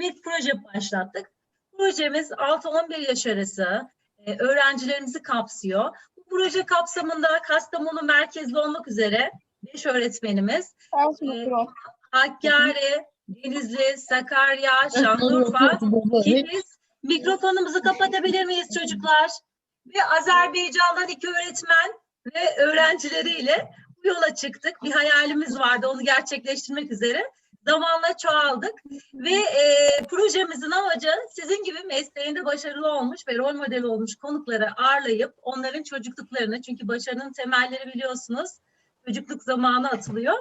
bir proje başlattık. Projemiz 6-11 yaş arası e, öğrencilerimizi kapsıyor. Bu proje kapsamında Kastamonu merkezli olmak üzere 5 öğretmenimiz mikro. Hakkari, Denizli, Sakarya, Şanlıurfa, Kilis. Mikrofonumuzu kapatabilir miyiz çocuklar? Ve Azerbaycan'dan iki öğretmen ve öğrencileriyle bu yola çıktık. Bir hayalimiz vardı, onu gerçekleştirmek üzere. Zamanla çoğaldık ve e, projemizin amacı sizin gibi mesleğinde başarılı olmuş ve rol model olmuş konukları ağırlayıp onların çocukluklarını, çünkü başarının temelleri biliyorsunuz çocukluk zamanı atılıyor.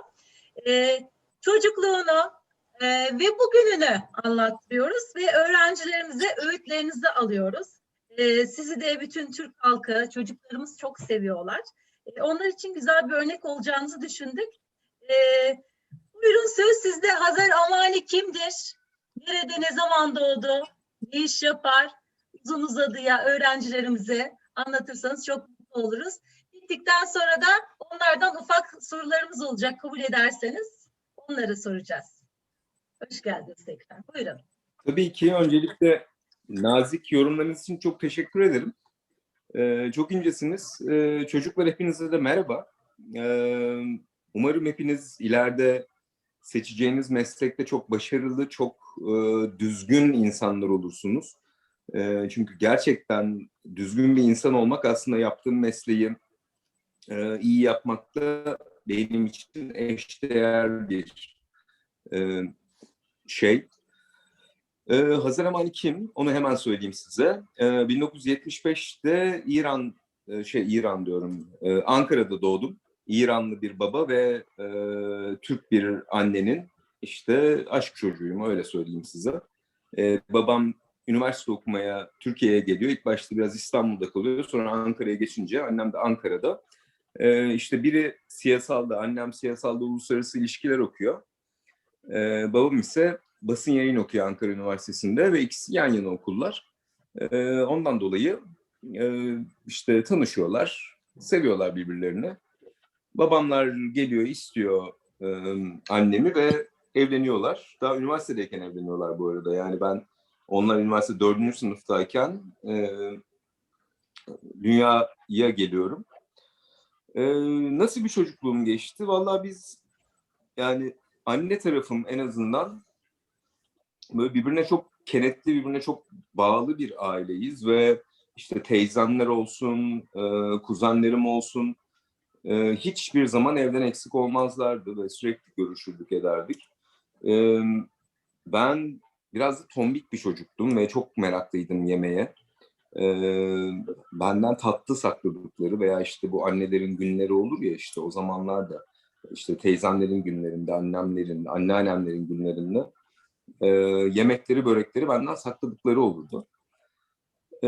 E, çocukluğunu e, ve bugününü anlattırıyoruz ve öğrencilerimize öğütlerinizi alıyoruz. E, sizi de bütün Türk halkı, çocuklarımız çok seviyorlar. E, onlar için güzel bir örnek olacağınızı düşündük. E, buyurun söz sizde. Hazar Amani kimdir? Nerede, ne zaman doğdu? Ne iş yapar? Uzun uzadıya öğrencilerimize anlatırsanız çok mutlu oluruz. Bittikten sonra da onlardan ufak sorularımız olacak kabul ederseniz onları soracağız. Hoş geldiniz tekrar. Buyurun. Tabii ki öncelikle nazik yorumlarınız için çok teşekkür ederim. Ee, çok incesiniz. Ee, çocuklar hepinize de merhaba. Ee, umarım hepiniz ileride seçeceğiniz meslekte çok başarılı, çok e, düzgün insanlar olursunuz. Ee, çünkü gerçekten düzgün bir insan olmak aslında yaptığım mesleği e, iyi yapmakta benim için eşdeğer bir e, şey. Ee, Hazar Amani kim? Onu hemen söyleyeyim size. Ee, 1975'te İran, e, şey İran diyorum, e, Ankara'da doğdum. İranlı bir baba ve e, Türk bir annenin işte aşk çocuğuyum öyle söyleyeyim size. E, babam üniversite okumaya Türkiye'ye geliyor. İlk başta biraz İstanbul'da kalıyor. Sonra Ankara'ya geçince annem de Ankara'da. E, işte biri siyasalda, annem siyasalda uluslararası ilişkiler okuyor. E, babam ise basın yayın okuyor Ankara Üniversitesi'nde ve ikisi yan yana okullar. Ee, ondan dolayı e, işte tanışıyorlar, seviyorlar birbirlerini. Babamlar geliyor, istiyor e, annemi ve evleniyorlar. Daha üniversitedeyken evleniyorlar bu arada. Yani ben onlar üniversite dördüncü sınıftayken e, dünyaya geliyorum. E, nasıl bir çocukluğum geçti? Vallahi biz yani anne tarafım en azından böyle birbirine çok kenetli, birbirine çok bağlı bir aileyiz ve işte teyzemler olsun, e, kuzenlerim olsun e, hiçbir zaman evden eksik olmazlardı ve sürekli görüşürdük ederdik. E, ben biraz da tombik bir çocuktum ve çok meraklıydım yemeğe. E, benden tatlı sakladıkları veya işte bu annelerin günleri olur ya işte o zamanlarda işte teyzemlerin günlerinde, annemlerin, anneannemlerin günlerinde e, yemekleri, börekleri benden sakladıkları olurdu. E,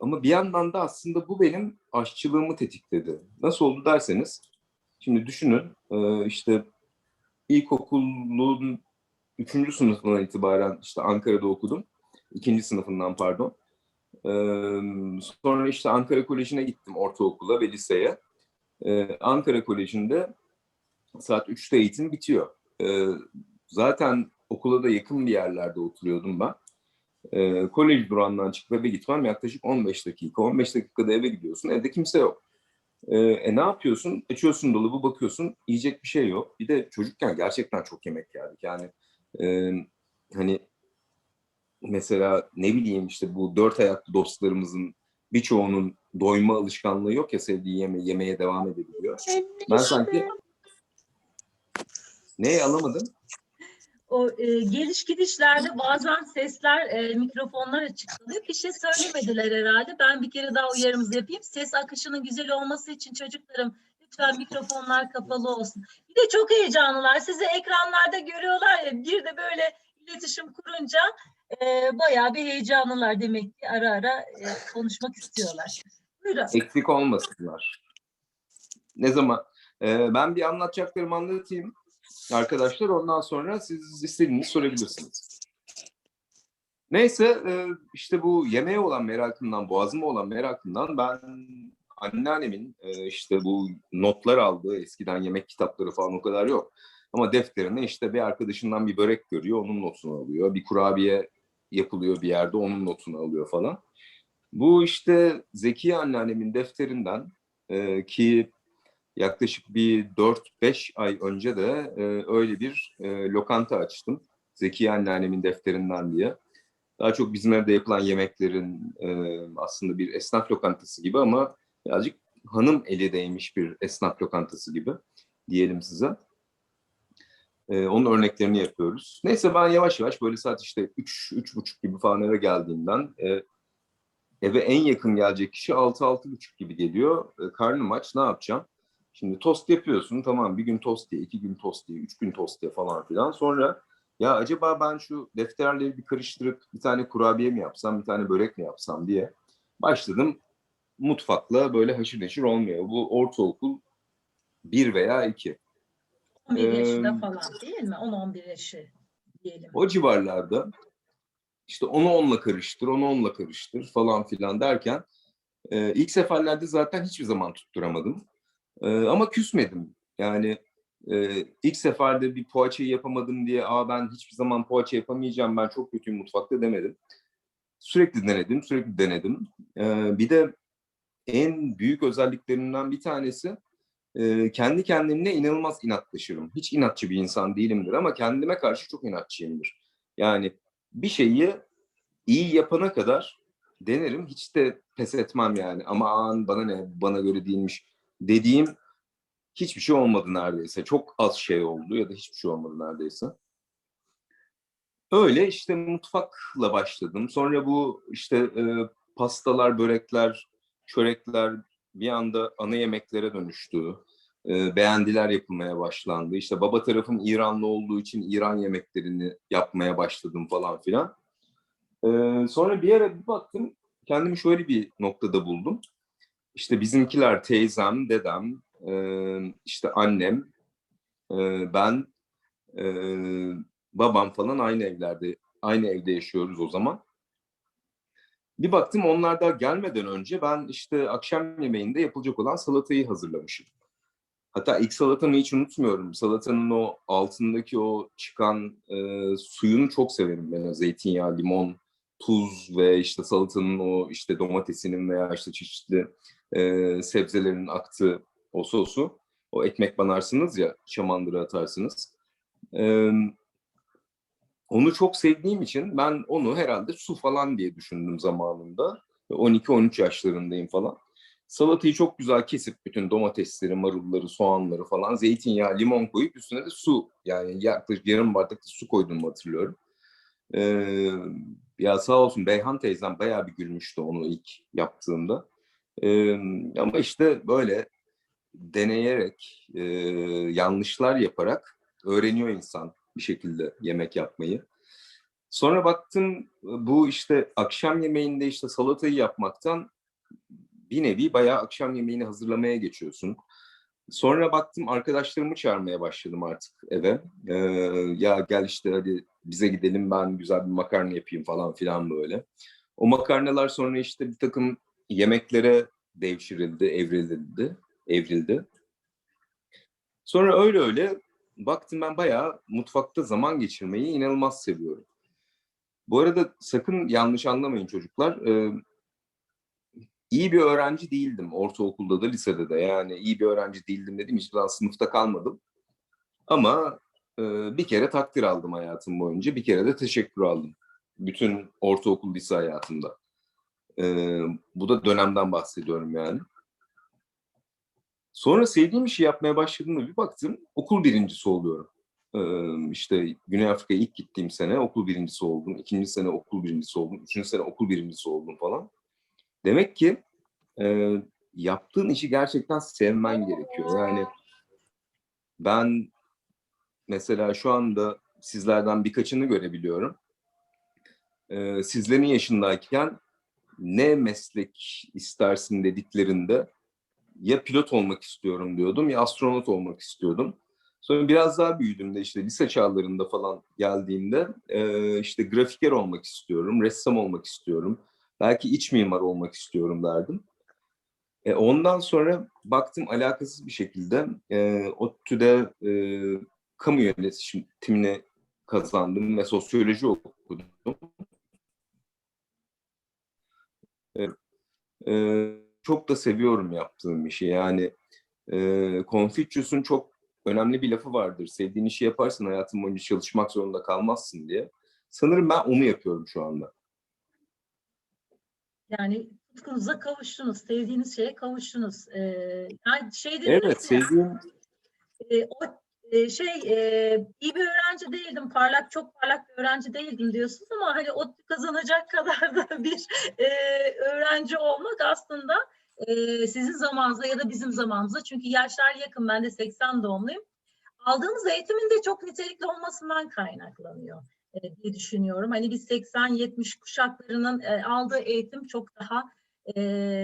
ama bir yandan da aslında bu benim aşçılığımı tetikledi. Nasıl oldu derseniz, şimdi düşünün e, işte ilkokulun üçüncü sınıfından itibaren işte Ankara'da okudum. ikinci sınıfından pardon. E, sonra işte Ankara Koleji'ne gittim ortaokula ve liseye. E, Ankara Koleji'nde saat 3'te eğitim bitiyor. Zaten okula da yakın bir yerlerde oturuyordum ben. E, kolej durağından çıkıp eve gitmem yaklaşık 15 dakika. 15 dakikada eve gidiyorsun. Evde kimse yok. E, e ne yapıyorsun? Açıyorsun dolabı bakıyorsun. Yiyecek bir şey yok. Bir de çocukken gerçekten çok yemek yerdik. Yani e, hani mesela ne bileyim işte bu dört ayaklı dostlarımızın birçoğunun doyma alışkanlığı yok ya sevdiği yeme yemeye devam edebiliyor. Ben sanki ne alamadım? O e, geliş gidişlerde bazen sesler, e, mikrofonlar açık. Bir şey söylemediler herhalde. Ben bir kere daha uyarımızı yapayım. Ses akışının güzel olması için çocuklarım lütfen mikrofonlar kapalı olsun. Bir de çok heyecanlılar. Sizi ekranlarda görüyorlar ya bir de böyle iletişim kurunca e, bayağı bir heyecanlılar demek ki ara ara e, konuşmak istiyorlar. Buyurun. Eksik olmasınlar. Ne zaman? Ee, ben bir anlatacaklarımı anlatayım arkadaşlar. Ondan sonra siz istediğinizi sorabilirsiniz. Neyse e, işte bu yemeğe olan merakımdan, boğazıma olan merakımdan ben anneannemin e, işte bu notlar aldığı eskiden yemek kitapları falan o kadar yok. Ama defterine işte bir arkadaşından bir börek görüyor, onun notunu alıyor. Bir kurabiye yapılıyor bir yerde, onun notunu alıyor falan. Bu işte Zekiye anneannemin defterinden e, ki yaklaşık bir 4-5 ay önce de e, öyle bir e, lokanta açtım. Zekiye anneannemin defterinden diye. Daha çok bizim evde yapılan yemeklerin e, aslında bir esnaf lokantası gibi ama birazcık hanım eli değmiş bir esnaf lokantası gibi diyelim size. E, onun örneklerini yapıyoruz. Neyse ben yavaş yavaş böyle saat işte 3 üç buçuk gibi falan eve geldiğimden e, eve en yakın gelecek kişi 6-6.30 gibi geliyor. E, karnım aç ne yapacağım? Şimdi tost yapıyorsun tamam bir gün tost diye, iki gün tost diye, üç gün tost diye falan filan. Sonra ya acaba ben şu defterleri bir karıştırıp bir tane kurabiye mi yapsam, bir tane börek mi yapsam diye başladım. Mutfakla böyle haşır neşir olmuyor. Bu ortaokul bir veya iki. 11 Ee, yaşında falan değil mi? 10-11 yaşı diyelim. O civarlarda işte onu onunla karıştır, onu onunla karıştır falan filan derken e, ilk seferlerde zaten hiçbir zaman tutturamadım. Ama küsmedim. Yani e, ilk seferde bir poğaçayı yapamadım diye Aa, ben hiçbir zaman poğaça yapamayacağım, ben çok kötüyüm mutfakta demedim. Sürekli denedim, sürekli denedim. E, bir de en büyük özelliklerinden bir tanesi e, kendi kendimle inanılmaz inatlaşırım. Hiç inatçı bir insan değilimdir ama kendime karşı çok inatçıyımdır. Yani bir şeyi iyi yapana kadar denerim. Hiç de pes etmem yani. Aman bana ne, bana göre değilmiş dediğim hiçbir şey olmadı neredeyse. Çok az şey oldu ya da hiçbir şey olmadı neredeyse. Öyle işte mutfakla başladım. Sonra bu işte e, pastalar, börekler, çörekler bir anda ana yemeklere dönüştü. E, beğendiler yapılmaya başlandı. İşte baba tarafım İranlı olduğu için İran yemeklerini yapmaya başladım falan filan. E, sonra bir ara bir baktım kendimi şöyle bir noktada buldum. İşte bizimkiler teyzem, dedem, e, işte annem, e, ben, e, babam falan aynı evlerde, aynı evde yaşıyoruz o zaman. Bir baktım onlar da gelmeden önce ben işte akşam yemeğinde yapılacak olan salatayı hazırlamışım. Hatta ilk salatamı hiç unutmuyorum. Salatanın o altındaki o çıkan e, suyunu çok severim ben. Zeytinyağı, limon, tuz ve işte salatanın o işte domatesinin veya işte çeşitli e, sebzelerin aktığı o sosu. O ekmek banarsınız ya, şamandıra atarsınız. E, onu çok sevdiğim için ben onu herhalde su falan diye düşündüm zamanında. 12-13 yaşlarındayım falan. Salatayı çok güzel kesip bütün domatesleri, marulları, soğanları falan zeytinyağı, limon koyup üstüne de su yani yaklaşık yarım bardak da su koyduğumu hatırlıyorum. Ee, ya sağ olsun Beyhan teyzem bayağı bir gülmüştü onu ilk yaptığımda. Ee, ama işte böyle deneyerek, e, yanlışlar yaparak öğreniyor insan bir şekilde yemek yapmayı. Sonra baktım bu işte akşam yemeğinde işte salatayı yapmaktan bir nevi bayağı akşam yemeğini hazırlamaya geçiyorsun. Sonra baktım arkadaşlarımı çağırmaya başladım artık eve. Ee, ya gel işte hadi bize gidelim ben güzel bir makarna yapayım falan filan böyle. O makarnalar sonra işte bir takım yemeklere devşirildi, evrildi, evrildi. Sonra öyle öyle baktım ben bayağı mutfakta zaman geçirmeyi inanılmaz seviyorum. Bu arada sakın yanlış anlamayın çocuklar. Ee, iyi bir öğrenci değildim ortaokulda da lisede de. Yani iyi bir öğrenci değildim dedim hiçbir zaman sınıfta kalmadım. Ama e, bir kere takdir aldım hayatım boyunca. Bir kere de teşekkür aldım. Bütün ortaokul lise hayatımda. Ee, bu da dönemden bahsediyorum yani. Sonra sevdiğim işi yapmaya başladığımda bir baktım okul birincisi oluyorum. Ee, işte Güney Afrika'ya ilk gittiğim sene okul birincisi oldum. ikinci sene okul birincisi oldum. Üçüncü sene okul birincisi oldum falan. Demek ki e, yaptığın işi gerçekten sevmen gerekiyor. Yani ben mesela şu anda sizlerden birkaçını görebiliyorum. Ee, sizlerin yaşındayken ne meslek istersin dediklerinde ya pilot olmak istiyorum diyordum ya astronot olmak istiyordum. Sonra biraz daha büyüdüğümde işte lise çağlarında falan geldiğimde işte grafiker olmak istiyorum, ressam olmak istiyorum. Belki iç mimar olmak istiyorum derdim. E, ondan sonra baktım alakasız bir şekilde e, ODTÜ'de e, kamu yönetimini kazandım ve sosyoloji okudum. Ee, e, çok da seviyorum yaptığım işi. Yani e, Confucius'un çok önemli bir lafı vardır. Sevdiğin işi yaparsın hayatın boyunca çalışmak zorunda kalmazsın diye. Sanırım ben onu yapıyorum şu anda. Yani tutkunuza kavuştunuz, sevdiğiniz şeye kavuştunuz. Ee, yani şey dediniz Evet, ya, sevdiğim e, o şey e, iyi bir öğrenci değildim, parlak çok parlak bir öğrenci değildim diyorsunuz ama hani o kazanacak kadar da bir e, öğrenci olmak aslında e, sizin zamanınızda ya da bizim zamanımızda çünkü yaşlar yakın ben de 80 doğumluyum. Aldığımız eğitimin de çok nitelikli olmasından kaynaklanıyor e, diye düşünüyorum. Hani biz 80-70 kuşaklarının e, aldığı eğitim çok daha e,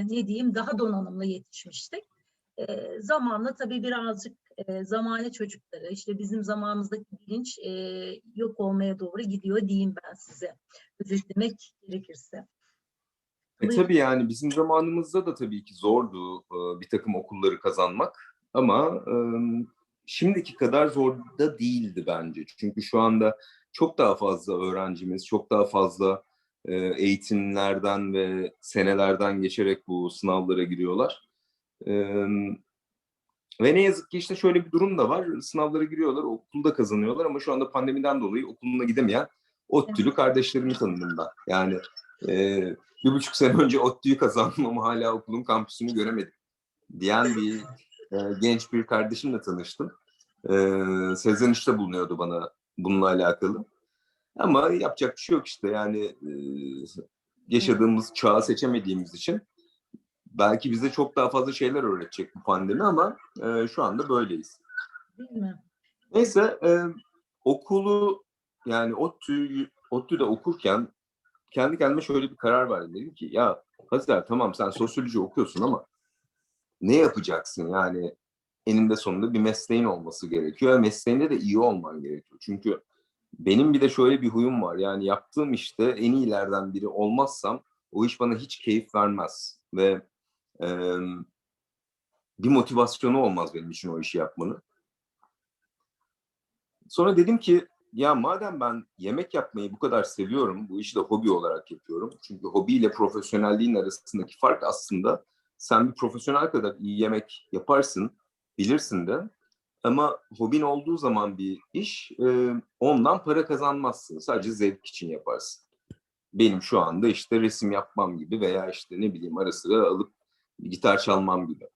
ne diyeyim daha donanımlı yetişmiştik. E, zamanla tabii birazcık e, zamane çocukları işte bizim zamanımızdaki bilinç e, yok olmaya doğru gidiyor diyeyim ben size özetlemek gerekirse. E tabii yani bizim zamanımızda da tabii ki zordu e, bir takım okulları kazanmak ama e, şimdiki kadar zor da değildi bence. Çünkü şu anda çok daha fazla öğrencimiz, çok daha fazla e, eğitimlerden ve senelerden geçerek bu sınavlara giriyorlar. E, ve ne yazık ki işte şöyle bir durum da var. Sınavlara giriyorlar, okulda kazanıyorlar ama şu anda pandemiden dolayı okuluna gidemeyen ODTÜ'lü kardeşlerimi tanıdım ben. Yani e, bir buçuk sene önce ODTÜ'yü kazandım ama hala okulun kampüsünü göremedim diyen bir e, genç bir kardeşimle tanıştım. E, Sezen bulunuyordu bana bununla alakalı. Ama yapacak bir şey yok işte yani e, yaşadığımız çağı seçemediğimiz için belki bize çok daha fazla şeyler öğretecek bu pandemi ama e, şu anda böyleyiz. Değil mi? Neyse e, okulu yani ODTÜ, ODTÜ'de okurken kendi kendime şöyle bir karar verdim. Dedim ki ya Hazer tamam sen sosyoloji okuyorsun ama ne yapacaksın yani eninde sonunda bir mesleğin olması gerekiyor mesleğinde de iyi olman gerekiyor. Çünkü benim bir de şöyle bir huyum var yani yaptığım işte en iyilerden biri olmazsam o iş bana hiç keyif vermez ve e, bir motivasyonu olmaz benim için o işi yapmanın. Sonra dedim ki ya madem ben yemek yapmayı bu kadar seviyorum, bu işi de hobi olarak yapıyorum. Çünkü hobi ile profesyonelliğin arasındaki fark aslında sen bir profesyonel kadar iyi yemek yaparsın, bilirsin de. Ama hobin olduğu zaman bir iş, e, ondan para kazanmazsın. Sadece zevk için yaparsın. Benim şu anda işte resim yapmam gibi veya işte ne bileyim ara sıra alıp gitar çalmam gibi.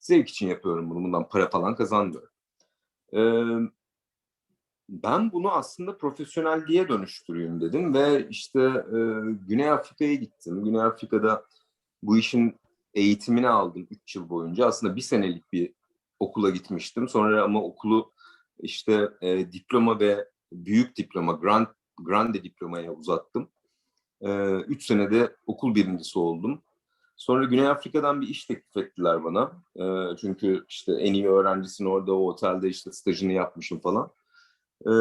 Zevk için yapıyorum bunu, bundan para falan kazanmıyorum. Ee, ben bunu aslında profesyonelliğe dönüştüreyim dedim ve işte e, Güney Afrika'ya gittim. Güney Afrika'da bu işin eğitimini aldım 3 yıl boyunca. Aslında bir senelik bir okula gitmiştim. Sonra ama okulu işte e, diploma ve büyük diploma, grand, grande diplomaya uzattım. 3 e, senede okul birincisi oldum. Sonra Güney Afrika'dan bir iş teklif ettiler bana. E, çünkü işte en iyi öğrencisin orada o otelde işte stajını yapmışım falan. E,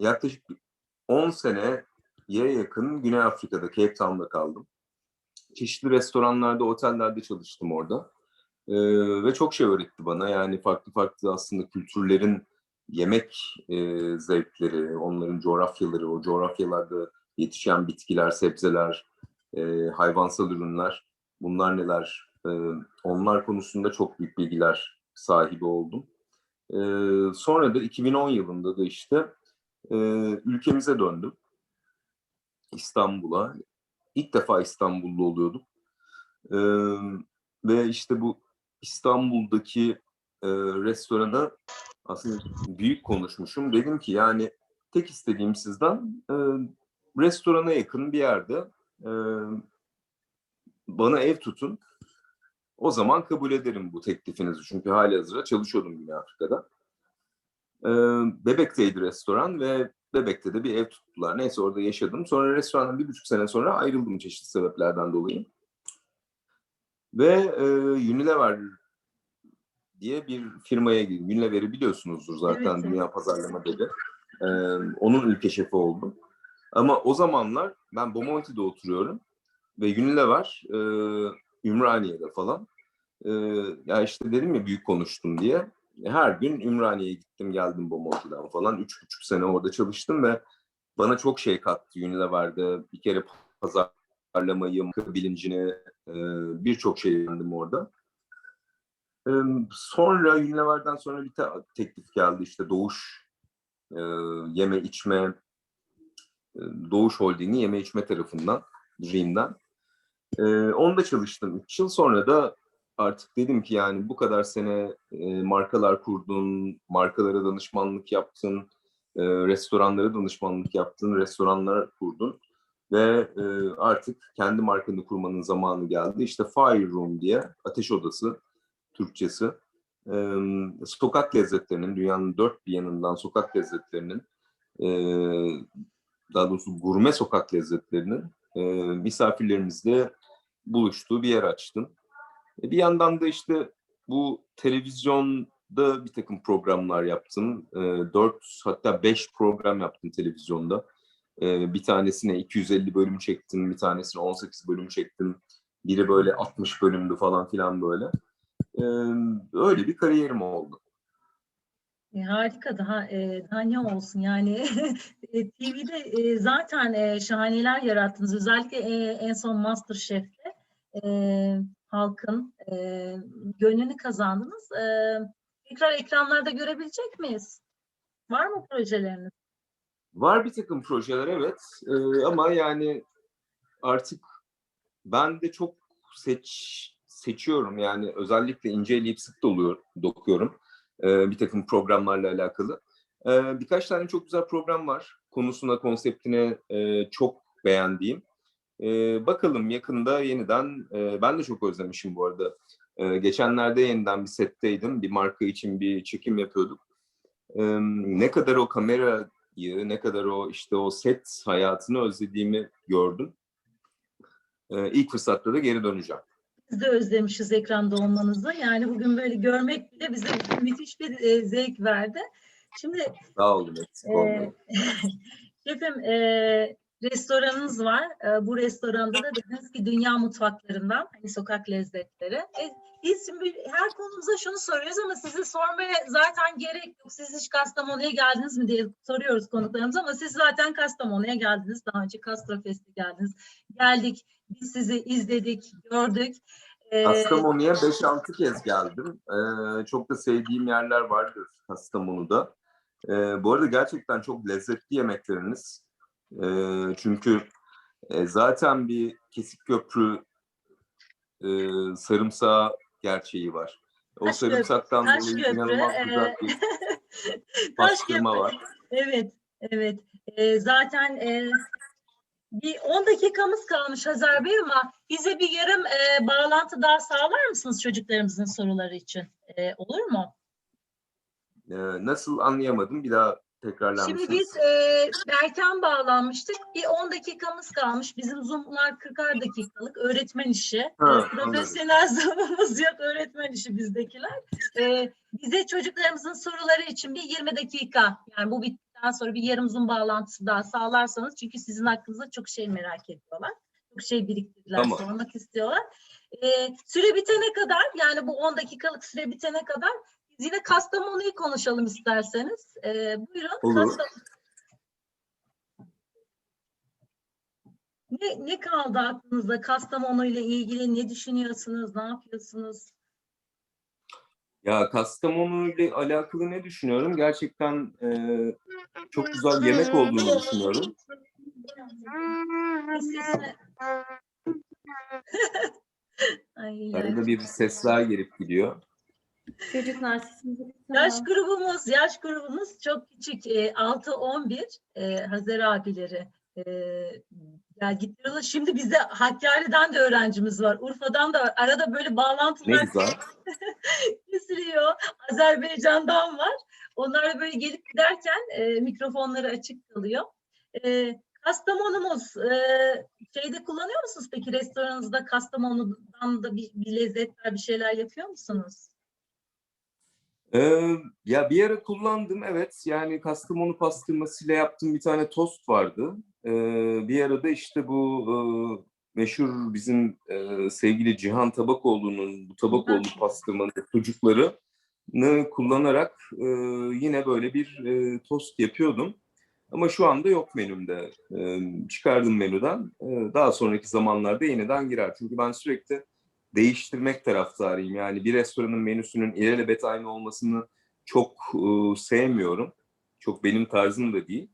yaklaşık 10 seneye yakın Güney Afrika'da, Cape Town'da kaldım. Çeşitli restoranlarda, otellerde çalıştım orada. E, ve çok şey öğretti bana. Yani farklı farklı aslında kültürlerin yemek e, zevkleri, onların coğrafyaları, o coğrafyalarda yetişen bitkiler, sebzeler, e, hayvansal ürünler, bunlar neler, e, onlar konusunda çok büyük bilgiler sahibi oldum. E, sonra da 2010 yılında da işte e, ülkemize döndüm. İstanbul'a. İlk defa İstanbul'da oluyordum. E, ve işte bu İstanbul'daki e, restorana aslında büyük konuşmuşum. Dedim ki yani tek istediğim sizden e, restorana yakın bir yerde e, bana ev tutun. O zaman kabul ederim bu teklifinizi. Çünkü hali hazırda çalışıyordum Güney Afrika'da. E, Bebek'teydi restoran ve Bebek'te de bir ev tuttular. Neyse orada yaşadım. Sonra restorandan bir buçuk sene sonra ayrıldım çeşitli sebeplerden dolayı. Ve e, Unilever diye bir firmaya girdim. Unilever'i biliyorsunuzdur zaten Evet, evet. Dünya Pazarlama dedi. E, onun ülke şefi oldum. Ama o zamanlar ben Bomonti'de oturuyorum ve Unilever e, Ümraniye'de falan. E, ya işte dedim ya büyük konuştum diye. her gün Ümraniye'ye gittim geldim Bomonti'den falan. Üç buçuk sene orada çalıştım ve bana çok şey kattı Unilever'de. Bir kere pazarlamayı, bilincini, e, birçok şey öğrendim orada. Sonra Unilever'den sonra bir te- teklif geldi işte Doğuş e, yeme içme Doğuş Holding'i yeme içme tarafından Dream'den. E, onda çalıştım 3 yıl sonra da artık dedim ki yani bu kadar sene e, markalar kurdun, markalara danışmanlık yaptın, e, restoranlara danışmanlık yaptın, restoranlar kurdun ve e, artık kendi markanı kurmanın zamanı geldi. İşte Fire Room diye ateş odası Türkçesi. E, sokak lezzetlerinin, dünyanın dört bir yanından sokak lezzetlerinin, e, daha doğrusu gurme sokak lezzetlerinin e, misafirlerimizle buluştuğu bir yer açtım. E, bir yandan da işte bu televizyonda bir takım programlar yaptım. E, dört hatta beş program yaptım televizyonda. E, bir tanesine 250 bölüm çektim, bir tanesine 18 bölüm çektim. Biri böyle 60 bölümdü falan filan böyle. E, öyle bir kariyerim oldu. E, harika daha e, daha olsun yani e, TV'de e, zaten e, şahaneler yarattınız özellikle e, en son MasterChef'te e, halkın e, gönlünü kazandınız. E, tekrar ekranlarda görebilecek miyiz? Var mı projeleriniz? Var bir takım projeler evet Ee, ama yani artık ben de çok seç seçiyorum yani özellikle inceleyip sık doluyor, dokuyorum ee, bir takım programlarla alakalı. Ee, birkaç tane çok güzel program var konusuna konseptine e, çok beğendiğim. Bakalım yakında yeniden e, ben de çok özlemişim bu arada. Geçenlerde yeniden bir setteydim bir marka için bir çekim yapıyorduk. Ne kadar o kamera ne kadar o işte o set hayatını özlediğimi gördüm. Ee, ilk fırsatta da geri döneceğim. Biz de özlemişiz ekranda olmanızı. Yani bugün böyle görmek bile bize müthiş bir e, zevk verdi. Şimdi Sağ olun. Eksik e, şefim e, restoranınız var. E, bu restoranda da dediniz ki dünya mutfaklarından hani sokak lezzetleri. E, biz şimdi her konumuza şunu soruyoruz ama size sormaya zaten gerek yok. Siz hiç Kastamonu'ya geldiniz mi diye soruyoruz konuklarımıza ama siz zaten Kastamonu'ya geldiniz. Daha önce Kastrofest'e geldiniz. Geldik, biz sizi izledik, gördük. E, Kastamonu'ya 5-6 kez geldim. Ee, çok da sevdiğim yerler vardır Kastamonu'da. Ee, bu arada gerçekten çok lezzetli yemekleriniz. Ee, çünkü e, zaten bir kesik köprü e, sarımsağı gerçeği var. O Taş sarımsaktan taş dolayı köprü, inanılmaz e, güzel bir köprü. var. Evet, evet. Ee, zaten e, bir 10 dakikamız kalmış Hazar Bey ama bize bir yarım e, bağlantı daha sağlar mısınız çocuklarımızın soruları için? E, olur mu? Ee, nasıl anlayamadım? Bir daha tekrarlar Şimdi biz e, erken bağlanmıştık. Bir 10 dakikamız kalmış. Bizim Zoom'lar 40'ar dakikalık öğretmen işi. Ha, profesyonel Zoom'umuz yok. Öğretmen işi bizdekiler. E, bize çocuklarımızın soruları için bir 20 dakika yani bu bittikten sonra bir yarım Zoom bağlantısı daha sağlarsanız çünkü sizin hakkınızda çok şey merak ediyorlar. Çok şey biriktirdiler, Tamam. sormak istiyorlar. E, süre bitene kadar yani bu 10 dakikalık süre bitene kadar biz yine Kastamonu'yu konuşalım isterseniz. E, buyurun. Olur. Kastamonu. Ne, ne kaldı aklınızda Kastamonu ile ilgili ne düşünüyorsunuz, ne yapıyorsunuz? Ya Kastamonu ile alakalı ne düşünüyorum? Gerçekten e, çok güzel yemek olduğunu düşünüyorum. Ay. Arada bir sesler gelip gidiyor. Çocuklar sesinizi Yaş grubumuz, yaş grubumuz çok küçük. E, 6-11 e, Hazer abileri. E, ya gittiler. Şimdi bizde Hakkari'den de öğrencimiz var. Urfa'dan da arada böyle bağlantılar kesiliyor. Azerbaycan'dan var. Onlar böyle gelip giderken e, mikrofonları açık kalıyor. E, Kastamonumuz e, şeyde kullanıyor musunuz peki restoranınızda Kastamonu'dan da bir, bir lezzetler bir şeyler yapıyor musunuz? Ee, ya bir ara kullandım evet. Yani Kastamonu pastırmasıyla yaptığım bir tane tost vardı. Ee, bir arada işte bu e, meşhur bizim e, sevgili Cihan Tabakoğlu'nun bu Tabakoğlu pastırmanın çocukları kullanarak e, yine böyle bir e, tost yapıyordum. Ama şu anda yok menümde. E, çıkardım menüden. E, daha sonraki zamanlarda yeniden girer. Çünkü ben sürekli değiştirmek taraftarıyım. Yani bir restoranın menüsünün ilelebet aynı olmasını çok e, sevmiyorum. Çok benim tarzım da değil.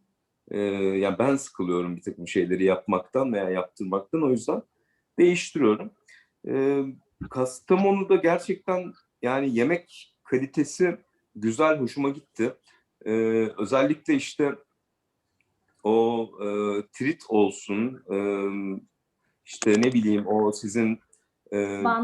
E, yani ben sıkılıyorum bir takım şeyleri yapmaktan veya yaptırmaktan. O yüzden değiştiriyorum. E, Kastamonu'da gerçekten yani yemek kalitesi güzel, hoşuma gitti. E, özellikle işte o e, trit olsun, e, işte ne bileyim o sizin e,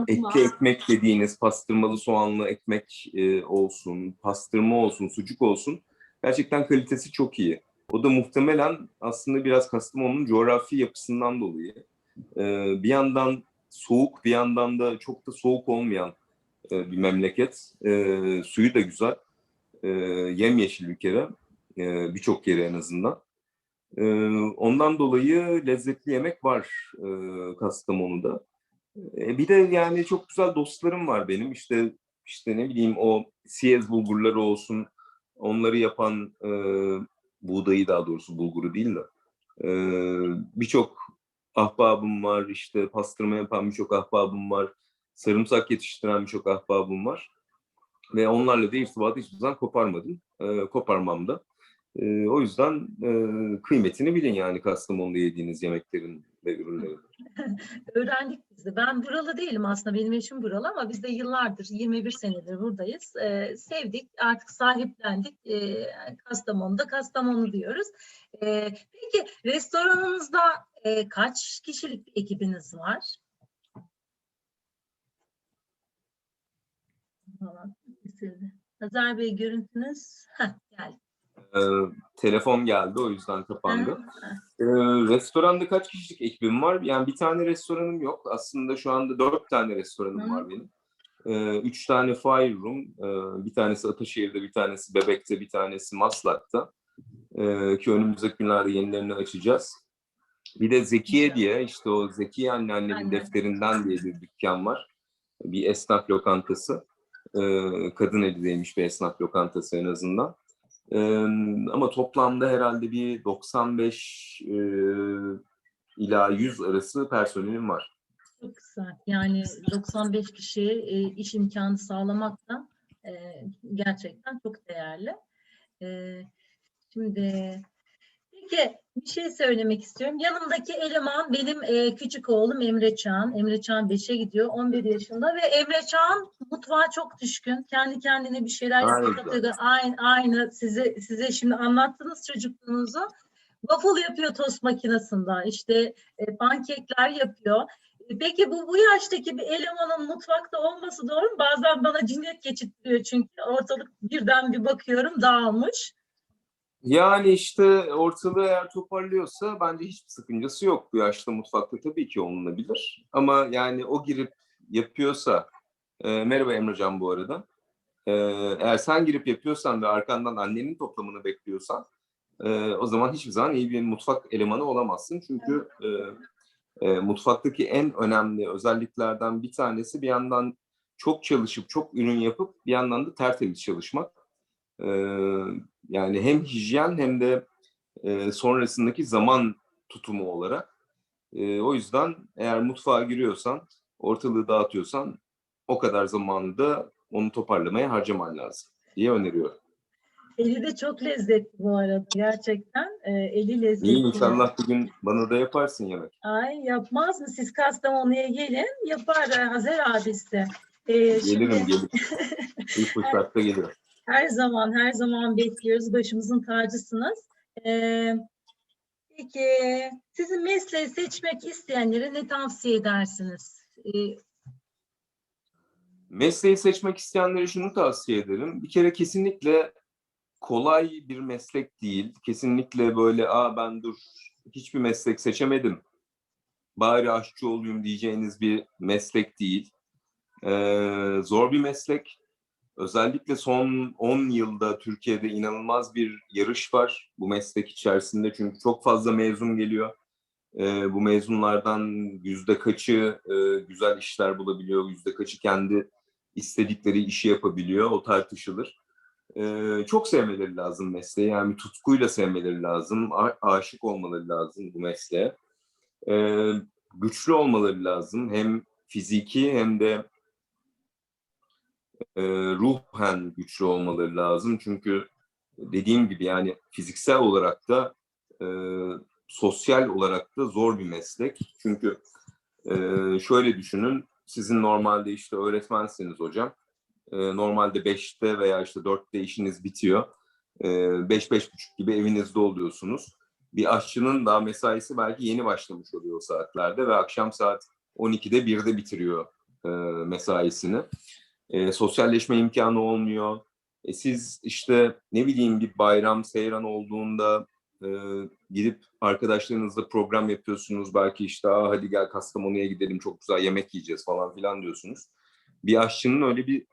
etli ekmek dediğiniz pastırmalı soğanlı ekmek e, olsun, pastırma olsun, sucuk olsun. Gerçekten kalitesi çok iyi. O da muhtemelen aslında biraz Kastamonu'nun coğrafi yapısından dolayı. E, bir yandan soğuk, bir yandan da çok da soğuk olmayan e, bir memleket. E, suyu da güzel. E, yemyeşil bir kere. E, Birçok yeri en azından. E, ondan dolayı lezzetli yemek var e, Kastamonu'da. E, bir de yani çok güzel dostlarım var benim. İşte işte ne bileyim o siyez bulgurları olsun. Onları yapan e, buğdayı daha doğrusu bulguru değil de. E, birçok ahbabım var. işte pastırma yapan birçok ahbabım var. Sarımsak yetiştiren birçok ahbabım var. Ve onlarla da irtibatı hiçbir zaman koparmadım. E, koparmam da. E, o yüzden e, kıymetini bilin yani Kastamonu'da yediğiniz yemeklerin ve ürünlerin. Öğrendik biz de. Ben buralı değilim aslında. Benim eşim buralı ama biz de yıllardır, 21 senedir buradayız. Ee, sevdik, artık sahiplendik. Ee, Kastamonu'da Kastamonu diyoruz. Ee, peki restoranınızda e, kaç kişilik bir ekibiniz var? Falan. Nazar Bey görüntünüz Heh, geldi. E, telefon geldi o yüzden kapandı. Ha, E, restoranda kaç kişilik ekibim var? Yani bir tane restoranım yok. Aslında şu anda dört tane restoranım var benim. E, üç tane Fire Room. e, bir tanesi Ataşehir'de, bir tanesi Bebek'te, bir tanesi Maslak'ta. E, ki önümüzdeki günlerde yenilerini açacağız. Bir de Zekiye diye işte o Zekiye anneannemin Aynen. defterinden diye bir dükkan var. Bir esnaf lokantası. E, kadın elindeymiş bir esnaf lokantası en azından. Ama toplamda herhalde bir 95 e, ila 100 arası personelim var. Çok güzel. Yani 95 kişiye iş imkanı sağlamak da gerçekten çok değerli. Şimdi peki bir şey söylemek istiyorum. Yanımdaki eleman benim e, küçük oğlum Emre Çağan. Emre Çağan 5'e gidiyor, 11 yaşında ve Emre Çağan mutfağa çok düşkün. Kendi kendine bir şeyler yapıyor. Aynı, aynı size size şimdi anlattınız çocukluğunuzu. Waffle yapıyor tost makinesinde. İşte e, pankekler yapıyor. E, Peki bu bu yaştaki bir elemanın mutfakta olması doğru mu? Bazen bana cinnet geçirtiyor çünkü ortalık birden bir bakıyorum dağılmış. Yani işte ortalığı eğer toparlıyorsa bence hiçbir sakıncası yok. Bu yaşta mutfakta tabii ki olunabilir. Ama yani o girip yapıyorsa, e, merhaba Emrecan bu arada. E, eğer sen girip yapıyorsan ve arkandan annenin toplamını bekliyorsan, e, o zaman hiçbir zaman iyi bir mutfak elemanı olamazsın. Çünkü e, e, mutfaktaki en önemli özelliklerden bir tanesi bir yandan çok çalışıp çok ürün yapıp bir yandan da tertemiz çalışmak. E, yani hem hijyen hem de e, sonrasındaki zaman tutumu olarak. E, o yüzden eğer mutfağa giriyorsan, ortalığı dağıtıyorsan o kadar zamanı da onu toparlamaya harcaman lazım diye öneriyorum. Eli de çok lezzetli bu arada gerçekten. E, eli lezzetli. İyi inşallah bugün bana da yaparsın yemek. Ay yapmaz mı? Siz Kastamonu'ya gelin yapar Hazer abisi. E, şimdi Gelirim gelirim. İlk fırsatta gelirim. Her zaman her zaman bekliyoruz. Başımızın tacısınız. E, peki sizin mesleği seçmek isteyenlere ne tavsiye edersiniz? E, Mesleği seçmek isteyenlere şunu tavsiye ederim. Bir kere kesinlikle kolay bir meslek değil. Kesinlikle böyle aa ben dur hiçbir meslek seçemedim. Bari aşçı olayım diyeceğiniz bir meslek değil. Ee, zor bir meslek. Özellikle son 10 yılda Türkiye'de inanılmaz bir yarış var bu meslek içerisinde. Çünkü çok fazla mezun geliyor. Ee, bu mezunlardan yüzde kaçı e, güzel işler bulabiliyor, yüzde kaçı kendi istedikleri işi yapabiliyor. O tartışılır. Ee, çok sevmeleri lazım mesleği. Yani tutkuyla sevmeleri lazım. a- aşık olmaları lazım bu mesleğe. Ee, güçlü olmaları lazım. Hem fiziki hem de e, ruhen güçlü olmaları lazım. Çünkü dediğim gibi yani fiziksel olarak da e, sosyal olarak da zor bir meslek. Çünkü e, şöyle düşünün, sizin normalde işte öğretmensiniz hocam. E, normalde 5'te veya işte 4'te işiniz bitiyor. 5-5.30 gibi evinizde oluyorsunuz. Bir aşçının daha mesaisi belki yeni başlamış oluyor o saatlerde ve akşam saat 12'de 1'de bitiriyor e, mesaisini. E, sosyalleşme imkanı olmuyor. E, siz işte ne bileyim bir bayram, seyran olduğunda e, gidip arkadaşlarınızla program yapıyorsunuz. Belki işte hadi gel Kastamonu'ya gidelim çok güzel yemek yiyeceğiz falan filan diyorsunuz. Bir aşçının öyle bir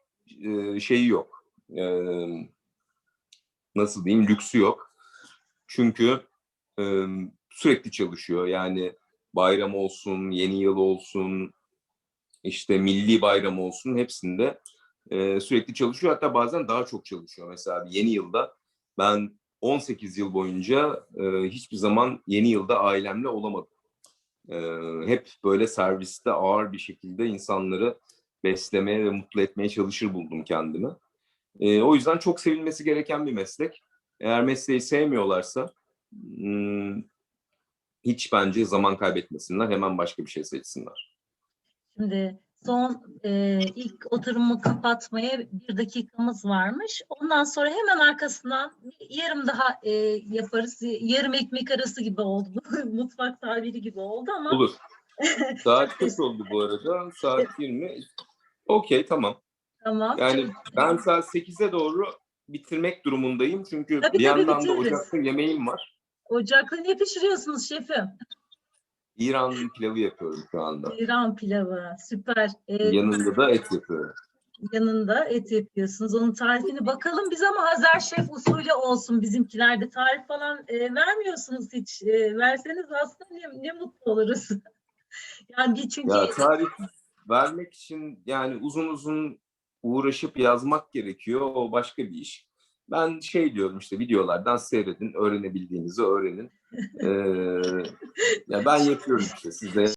e, şeyi yok. E, nasıl diyeyim lüksü yok. Çünkü e, sürekli çalışıyor. Yani bayram olsun, yeni yıl olsun, işte milli bayram olsun hepsinde e, sürekli çalışıyor. Hatta bazen daha çok çalışıyor. Mesela yeni yılda ben 18 yıl boyunca e, hiçbir zaman yeni yılda ailemle olamadım. E, hep böyle serviste ağır bir şekilde insanları beslemeye ve mutlu etmeye çalışır buldum kendimi. E, o yüzden çok sevilmesi gereken bir meslek. Eğer mesleği sevmiyorlarsa hmm, hiç bence zaman kaybetmesinler. Hemen başka bir şey seçsinler. Şimdi son e, ilk oturumu kapatmaya bir dakikamız varmış. Ondan sonra hemen arkasından yarım daha e, yaparız. Yarım ekmek arası gibi oldu. Mutfak tabiri gibi oldu ama Olur. Saat kaç oldu bu arada? Saat 20. Okey tamam. tamam. Yani ben saat 8'e doğru bitirmek durumundayım. Çünkü Tabii, bir tabii, yandan da bitiririz. ocakta yemeğim var. Ocakta ne pişiriyorsunuz şefim? İran pilavı yapıyorum şu anda. İran pilavı. Süper. E, Yanında da et yapıyorum. yanında et yapıyorsunuz. Onun tarifini bakalım biz ama Hazar Şef usulü olsun bizimkilerde. Tarif falan e, vermiyorsunuz hiç. E, verseniz aslında ne, ne mutlu oluruz. yani bir çünkü Ya tarif vermek için yani uzun uzun uğraşıp yazmak gerekiyor. O başka bir iş. Ben şey diyorum işte videolardan seyredin, öğrenebildiğinizi öğrenin. Ee, ya ben yapıyorum işte siz de